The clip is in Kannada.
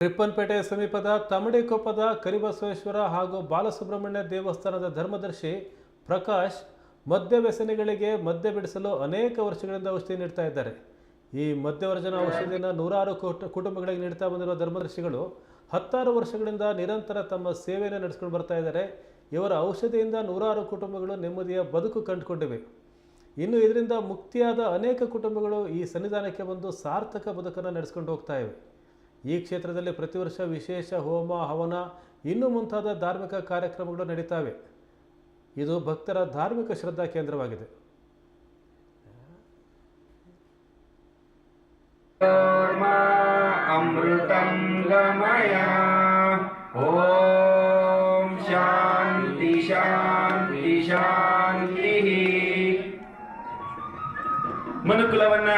ರಿಪ್ಪನ್ಪೇಟೆ ಸಮೀಪದ ತಮಡಿಕೊಪ್ಪದ ಕರಿಬಸವೇಶ್ವರ ಹಾಗೂ ಬಾಲಸುಬ್ರಹ್ಮಣ್ಯ ದೇವಸ್ಥಾನದ ಧರ್ಮದರ್ಶಿ ಪ್ರಕಾಶ್ ಮದ್ಯ ವ್ಯಸನಿಗಳಿಗೆ ಮದ್ಯ ಬಿಡಿಸಲು ಅನೇಕ ವರ್ಷಗಳಿಂದ ಔಷಧಿ ನೀಡ್ತಾ ಇದ್ದಾರೆ. ಈ ಮದ್ಯವರ್ಜನ ಔಷಧಿಯನ್ನು ನೂರಾರು ಕುಟ ಕುಟುಂಬಗಳಿಗೆ ನೀಡ್ತಾ ಬಂದಿರುವ ಧರ್ಮದರ್ಶಿಗಳು ಹತ್ತಾರು ವರ್ಷಗಳಿಂದ ನಿರಂತರ ತಮ್ಮ ಸೇವೆಯನ್ನು ನಡೆಸ್ಕೊಂಡು ಬರ್ತಾ ಇದ್ದಾರೆ. ಇವರ ಔಷಧಿಯಿಂದ ನೂರಾರು ಕುಟುಂಬಗಳು ನೆಮ್ಮದಿಯ ಬದುಕು ಕಂಡುಕೊಂಡಿವೆ. ಇನ್ನು ಇದರಿಂದ ಮುಕ್ತಿಯಾದ ಅನೇಕ ಕುಟುಂಬಗಳು ಈ ಸನ್ನಿಧಾನಕ್ಕೆ ಬಂದು ಸಾರ್ಥಕ ಬದುಕನ್ನು ನಡೆಸ್ಕೊಂಡು ಹೋಗ್ತಾ ಇವೆ. ಈ ಕ್ಷೇತ್ರದಲ್ಲಿ ಪ್ರತಿ ವರ್ಷ ವಿಶೇಷ ಹೋಮ, ಹವನ, ಇನ್ನು ಮುಂತಾದ ಧಾರ್ಮಿಕ ಕಾರ್ಯಕ್ರಮಗಳು ನಡೀತಾವೆ. ಇದು ಭಕ್ತರ ಧಾರ್ಮಿಕ ಶ್ರದ್ಧಾ ಕೇಂದ್ರವಾಗಿದೆ. ಓಂ ಶಾಂತಿ. ಮನುಕುಲವನ್ನ